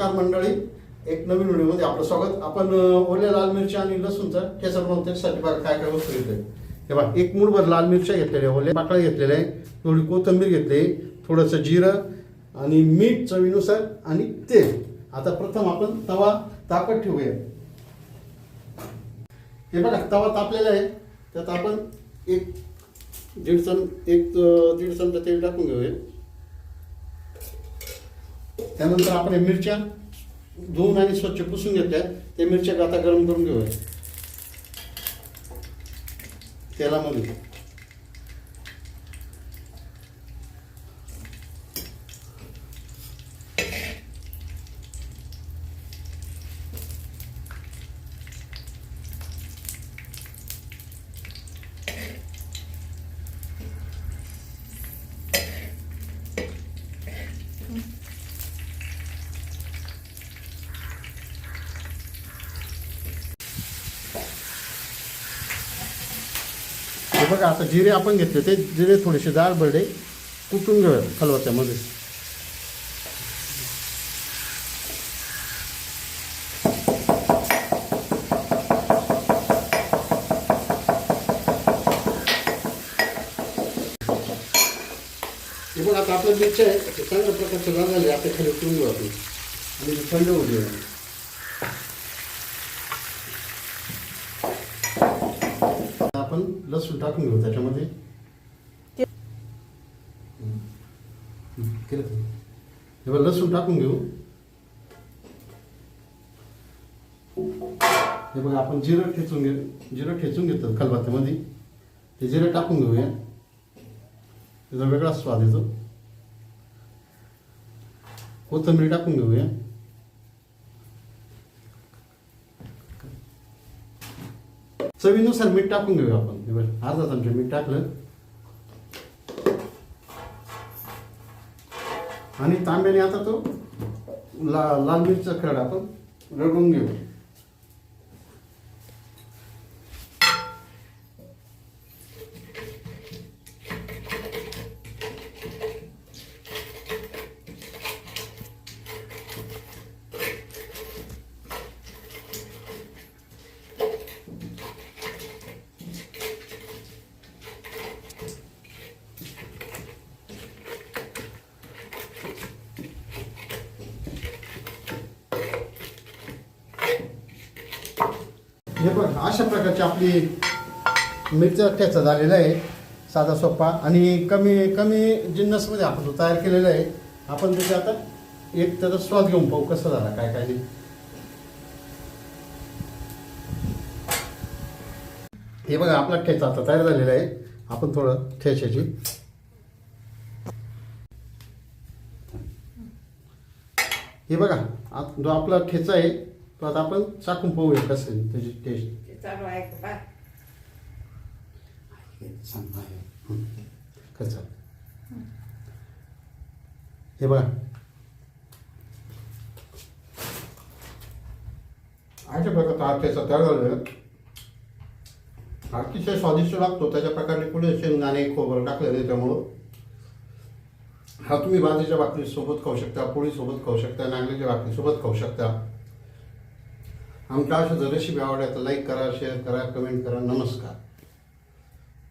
नमस्कार मंडळी. एक नवीन व्हिडिओमध्ये आपलं स्वागत. आपण ओल्या लाल मिरच्या आणि लसूणचा ठेचा बनवतो त्यासाठी बघा काय काय वस्तू घेतोय. हे बघा एक मूळभर लाल मिरच्या घेतलेल्या ओल्या पाकळ्या घेतलेल्या आहे थोडी कोथिंबीर घेतली थोडंसं जिरं आणि मीठ चवीनुसार आणि तेल. आता प्रथम आपण तवा तापत ठेवूया. हे बघा तवा तापलेला आहे. त्यात आपण एक दीड चम एक दीड चमचा तेल टाकून घेऊया. त्यानंतर आपण मिरच्या धुवून आणि स्वच्छ पुसून घेतल्या. त्या मिरच्या आता गरम करून घेऊया. तेलामध्ये. बघा आता जिरे आपण घेतले ते जिरे थोडेसे दाळ बरडे कुटून घेऊया खलबत्त्यामध्ये हे पण आता आपलं मिरच्या आहे ते चांगल्या प्रकारचं लाल झाले आता खाली उतरून घेऊ आपण आणि थंड होऊ देऊ आपण लसूण टाकून घेऊ त्याच्यामध्ये. केलं? हे बघ लसूण टाकून घेऊ. हे बघा आपण जिरं ठेचून घे जिरं ठेचून घेतो खलबत्त्यामध्ये. ते जिरं टाकून घेऊया. त्याचा वेगळा स्वाद येतो. कोथिंबीर टाकून घेऊया. चवीनुसार मीठ टाकून घेऊ आपण. अर्धा चमचा मीठ टाकलं. आणि तांब्याने आता तो ला लाल मिरचा खरड आपण रगडून घेऊ. हे बघ अशा प्रकारची आपली मिरचा ठेचा झालेला आहे साधा सोपा आणि कमी कमी जिन्नसमध्ये आपण तो तयार केलेला आहे. आपण त्याचा आता एक त्याचा स्वाद घेऊन पाहू कसं झाला काय काय नाही. हे बघा आपला ठेचा आता तयार झालेला आहे. आपण थोडं ठेच्याची. हे बघा जो आपला ठेचा आहे तो आता आपण चाकून पाहूया कसं आहे त्याची टेस्ट ते चालू आहे का आहे. हं. कसं हे बघा अशा प्रकारचा हा ठेचा तयार झालेला आहे. अतिशय स्वादिष्ट लागतो त्याच्या प्रकारे पुढे शेंगदाणे खोबरं टाकलेलं आहे त्यामुळं हा तुम्ही बाजरीच्या भाकरी सोबत खाऊ शकता पोळी सोबत खाऊ शकता नांगलीच्या भाकरी सोबत खाऊ शकता आमच्या अशा जर रेसिपी लाईक करा शेअर करा कमेंट करा. नमस्कार.